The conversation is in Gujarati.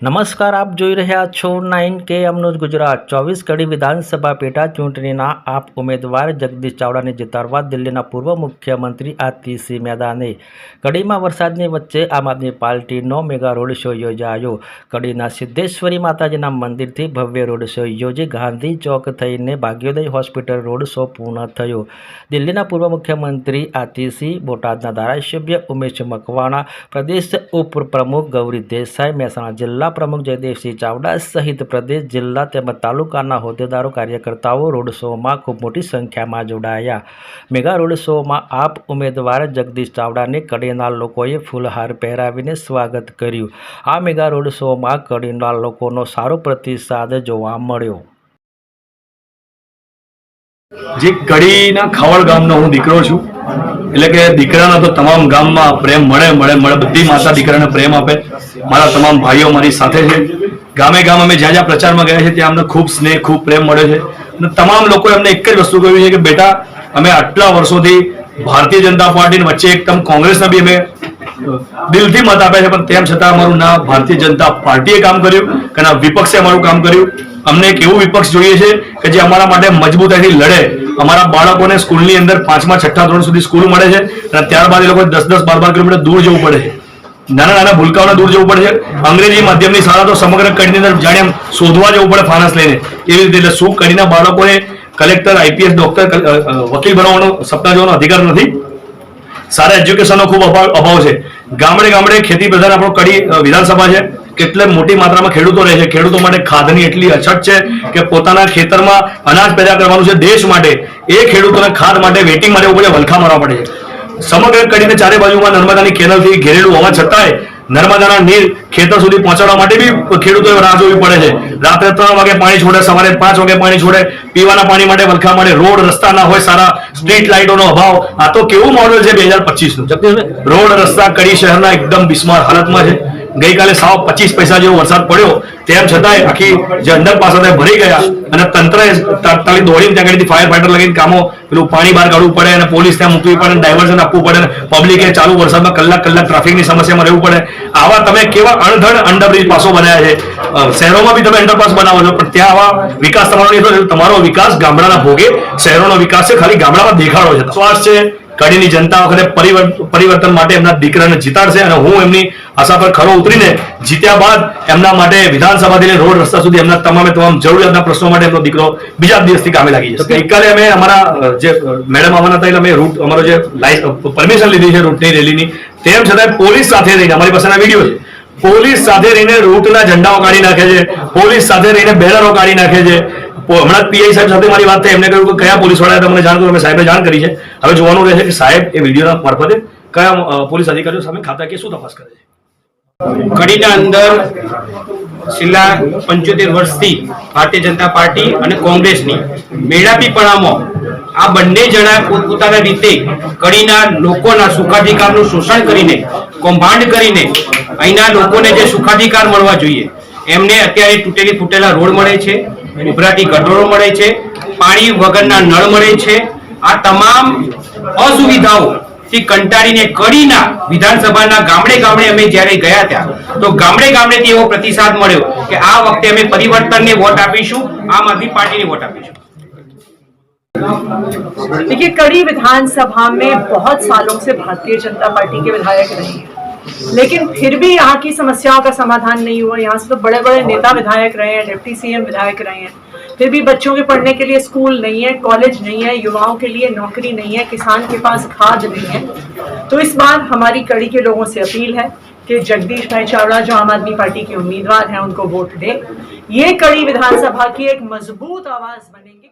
નમસ્કાર, આપ જોઈ રહ્યા છો નાઇન કે અમનું ગુજરાત. ચોવીસ કડી વિધાનસભા પેટા ચૂંટણીના આપ ઉમેદવાર જગદીશ ચાવડાને જીતાડવા દિલ્હીના પૂર્વ મુખ્યમંત્રી આતિસિંહ મેદાને. કડીમાં વરસાદની વચ્ચે આમ આદમી પાર્ટીનો મેગા રોડ શો યોજાયો. કડીના સિદ્ધેશ્વરી માતાજીના મંદિરથી ભવ્ય રોડ શો યોજી ગાંધી ચોક થઈને ભાગ્યોદય હોસ્પિટલ રોડ શો પૂર્ણ થયો. દિલ્હીના પૂર્વ મુખ્યમંત્રી આતિશી બોટાદના ધારાસભ્ય ઉમેશ મકવાણા, પ્રદેશ ઉપપ્રમુખ ગૌરી દેસાઈ, મહેસાણા જિલ્લા પ્રમુખ જયદેવસિંહ ચાવડા સહિત પ્રદેશ, જિલ્લા તેમજ તાલુકાના હોદ્દેદારો, કાર્યકર્તાઓ રોડ શોમાં ખૂબ મોટી સંખ્યામાં જોડાયા. મેગા રોડ શોમાં આપ ઉમેદવાર જગદીશ ચાવડાને કડીના લોકોએ ફૂલહાર પહેરાવીને સ્વાગત કર્યું. આ મેગા રોડ શોમાં કડીના લોકોનો સારો પ્રતિસાદ જોવા મળ્યો. જે કડીના ખાવડ ગામનો હું દીકરો છું એટલે કે દીકરાના તો તમામ ગામમાં પ્રેમ મળે મળે મળે, બધી માતા દીકરાને પ્રેમ આપે. મારા તમામ ભાઈઓ મારી સાથે છે. ગામે ગામ અમે જ્યાં જ્યાં પ્રચારમાં ગયા છે, ત્યાં અમને ખૂબ સ્નેહ, ખૂબ પ્રેમ મળે છે. અને તમામ લોકોએ અમને એક જ વસ્તુ કહ્યું છે કે, બેટા, અમે આટલા વર્ષોથી ભારતીય જનતા પાર્ટીની વચ્ચે એકદમ કોંગ્રેસના બી અમે દિલથી મત આપ્યા છે, પણ તેમ છતાં અમારું ના ભારતીય જનતા પાર્ટીએ કામ કર્યું કે ના વિપક્ષે અમારું કામ કર્યું. અમને એક એવું વિપક્ષ જોઈએ છે કે જે અમારા માટે મજબૂતાઈથી લડે. અમારા બાળકોને સ્કૂલની અંદર પાંચમા, છઠ્ઠા ધોરણ સુધી સ્કૂલ મળે છે અને ત્યારબાદ એ લોકો દસ દસ બાર બાર કિલોમીટર દૂર જવું પડે છે. નાના નાના ભૂલકાઓને દૂર જવું પડે છે. અંગ્રેજી માધ્યમની શાળા તો સમગ્ર કડીની અંદર જાણે એમ શોધવા જવું પડે ફાનસ લઈને. એવી રીતે એટલે શું કડીના બાળકોને કલેક્ટર, આઈપીએસ, ડોક્ટર વકીલ બનાવવાનો સપના જોવાનો અધિકાર નથી. સારા એજ્યુકેશનનો ખૂબ અભાવ છે. ગામડે ગામડે ખેતી પ્રધાન આપણો કડી વિધાનસભા છે. કેટલે મોટી માત્રામાં ખેડૂતો રહે છે? ખેડૂતો માટે ખાધની એટલી અછત છે કે પોતાના ખેતરમાં અનાજ પેદા કરવાનું છે દેશ માટે. એ ખેડૂતોને ખાદ માટે વેટિંગ માટે ઉપર વલખા મારવા પડે છે. સમગ્ર કડીને ચારે બાજુમાં નર્મદાની કેનલથી ઘેરેલું હોવા છતાંય નર્મદાના નીર ખેતર સુધી પહોંચાડવા માટે બી ખેડૂતોએ રાહ જોવી પડે છે. રાત્રે ત્રણ વાગે પાણી છોડે સવારે પાંચ વાગે પાણી છોડે પીવાના પાણી માટે વલખા માટે રોડ રસ્તા ના હોય સારા સ્ટ્રીટ લાઇટોનો અભાવ. આ તો કેવું મોડેલ છે બે હજાર પચીસનું રોડ રસ્તા કડી શહેરના એકદમ બિસ્માર હાલતમાં છે. ગઈકાલે સાવ પચીસ પૈસા જેવો વરસાદ પડ્યો. તેમ છતાંય આખી જે અંડરપાસ હતા ભરી ગયા અને તંત્રએ તાત્કાલિક દોડીને ત્યાં આગળથી ફાયર ફાઈટર લગીને કામો પેલું પાણી બહાર કાઢવું પડે અને પોલીસ ત્યાં મૂકવી પડે ડાયવર્ઝન આપવું પડે પબ્લિકે ચાલુ વરસાદમાં કલાક કલાક ટ્રાફિકની સમસ્યામાં રહેવું પડે. આવા તમે કેવા અણધડ અંડરબ્રિજ પાસો બનાવ્યા છે. શહેરોમાં બી તમે અંડરપાસ બનાવો છો, પણ ત્યાં આવા વિકાસ તમારો તમારો વિકાસ ગામડાના ભોગે, શહેરોનો વિકાસ છે, ખાલી ગામડામાં દેખાડો છે. શ્વાસ છે કડીની જનતા વખતે પરિવર્તન માટે એમના દીકરાને જીતાડશે અને હું એમની આશા પર ખરો ઉતરીને જીત્યા બાદ એમના માટે વિધાનસભાથી રોડ રસ્તા સુધી એમના તમામે તમામ જરૂરિયાતના પ્રશ્નો માટે એમનો દીકરો બીજા દિવસથી કામે લાગી જશે. ગઈકાલે અમે અમારા જે મેડમ આવવાના હતા એટલે અમે રૂટ અમારો જે પરમિશન લીધી છે રૂટની રેલીની. તેમ છતાં પોલીસ સાથે રહીને અમારી પાસેના વીડિયો છે. પોલીસ સાથે રહીને રૂટના ઝંડાઓ કાઢી નાખે છે. પોલીસ સાથે રહીને બેનરો કાઢી નાખે છે. હમણાં પીઆઈ સાહેબ સાથે મારી વાત થઈ. એમને કહ્યું કે કયા પોલીસવાળા તમને જાણ કર્યું અમે સાહેબે જાણ કરી છે. હવે જોવાનું રહેશે કે સાહેબ એ વિડીયોના મારફતે કયા પોલીસ અધિકારીઓ સામે ખાતા કે શું તપાસ કરે છે? કડીના અંદર છેલ્લા પંચોતેર વર્ષથી ભારતીય જનતા પાર્ટી અને કોંગ્રેસની મેળાપીપણામાં આ બંને જણા પોતપોતાના રીતે કડીના લોકોના સુખાધિકારનું શોષણ કરીને, કૌભાંડ કરીને અહીંના લોકોને જે સુખાધિકાર મળવા જોઈએ, એમને અત્યારે તૂટેલી ફૂટેલા રોડ મળે છે. ઉભરાતી ગટરો મળે છે પાણી વગરના નળ મળે છે આ તમામ અસુવિધાઓ થી કંટાળીને કડીના વિધાનસભાના ગામડે ગામડે અમે જ્યારે ગયા ત્યાં તો ગામડે ગામડેથી એવો પ્રતિસાદ મળ્યો કે આ વખતે અમે પરિવર્તનને વોટ આપીશું આમ આદમી પાર્ટીને વોટ આપીશું देखिए कड़ी विधानसभा में बहुत सालों से भारतीय जनता पार्टी के विधायक रहे हैं लेकिन फिर भी यहाँ की समस्याओं का समाधान नहीं हुआ। यहाँ से तो बड़े बड़े नेता विधायक रहे हैं, डिप्टी सीएम विधायक रहे हैं। फिर भी बच्चों के पढ़ने के लिए स्कूल नहीं है, कॉलेज नहीं है, युवाओं के लिए नौकरी नहीं है, किसान के पास खाद नहीं है। तो इस बार हमारी कड़ी के लोगों से अपील है कि जगदीश भाई चावड़ा जो आम आदमी पार्टी के उम्मीदवार हैं, उनको वोट दें। ये कड़ी विधानसभा की एक मज़बूत आवाज़ बनेंगे।